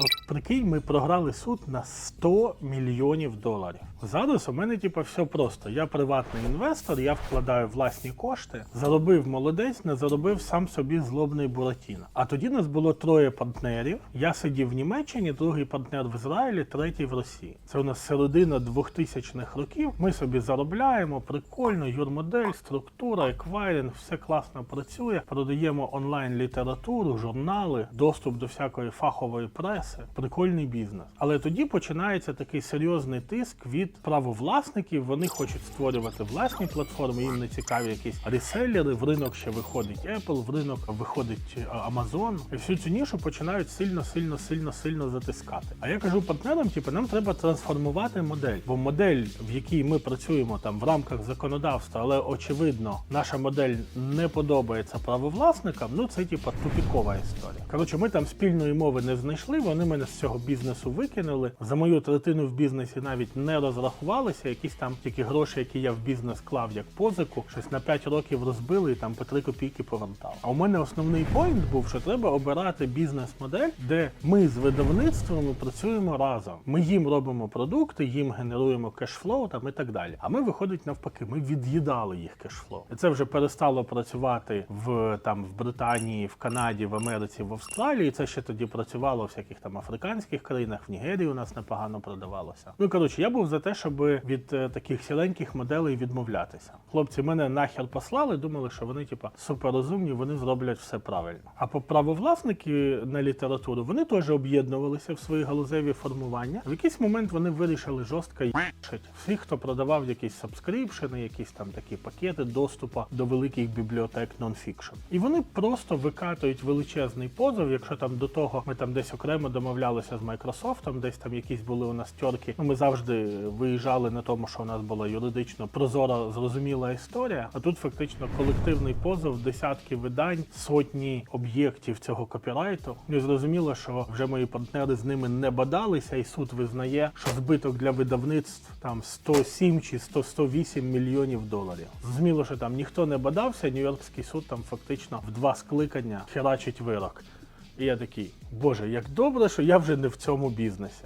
От прикинь, ми програли суд на 100 мільйонів доларів. Зараз у мене типу, все просто. Я приватний інвестор, я вкладаю власні кошти, заробив молодець, не заробив сам собі злобний Буратіно. А тоді нас було троє партнерів. Я сидів в Німеччині, другий партнер в Ізраїлі, третій в Росії. Це у нас середина 2000-х років. Ми собі заробляємо, прикольно, юрмодель, структура, еквайринг, все класно працює. Продаємо онлайн літературу, журнали, доступ до всякої фахової преси. Прикольний бізнес. Але тоді починається такий серйозний тиск від правовласників. Вони хочуть створювати власні платформи. Їм не цікаві якісь реселери. В ринок ще виходить Apple, в ринок виходить е, Amazon. І всю цю нішу починають сильно, сильно, сильно, сильно затискати. А я кажу партнерам: типу, нам треба трансформувати модель, бо модель, в якій ми працюємо там в рамках законодавства, але очевидно, наша модель не подобається правовласникам. Ну це типу тупікова історія. Коротше, ми там спільної мови не знайшли. Вони мене з цього бізнесу викинули. За мою третину в бізнесі навіть не розрахувалися. Якісь там тільки гроші, які я в бізнес клав як позику, щось на 5 років розбили і там по 3 копійки повертав. А у мене основний поінт був, що треба обирати бізнес-модель, де ми з видавництвами працюємо разом. Ми їм робимо продукти, їм генеруємо кешфлоу там і так далі. А ми виходить навпаки, ми від'їдали їх кешфлоу. І це вже перестало працювати в там в Британії, в Канаді, в Америці, в Австралії. Це ще тоді працювало в всяких там африканських країнах, в Нігерії у нас непогано продавалося. Ну коротше, я був за те, щоб від е, таких сіленьких моделей відмовлятися. Хлопці мене нахер послали, думали, що вони, типа, суперрозумні, вони зроблять все правильно. А по правовласники на літературу вони теж об'єднувалися в свої галузеві формування. В якийсь момент вони вирішили жорстко їхати всіх, хто продавав якісь сабскрипшени, якісь там такі пакети доступу до великих бібліотек нонфікшн. І вони просто викатують величезний позов, якщо там до того ми там десь окремо домовлялися з Майкрософтом, десь там якісь були у нас тьорки. Ну, ми завжди виїжджали на тому, що у нас була юридично прозора, зрозуміла історія. А тут фактично колективний позов, десятки видань, сотні об'єктів цього копірайту. І зрозуміло, що вже мої партнери з ними не бадалися, і суд визнає, що збиток для видавництв там 107 чи 100 108 мільйонів доларів. Зрозуміло, що там ніхто не бадався. Нью-Йоркський суд там фактично в два скликання херачить вирок. І я такий, боже, як добре, що я вже не в цьому бізнесі.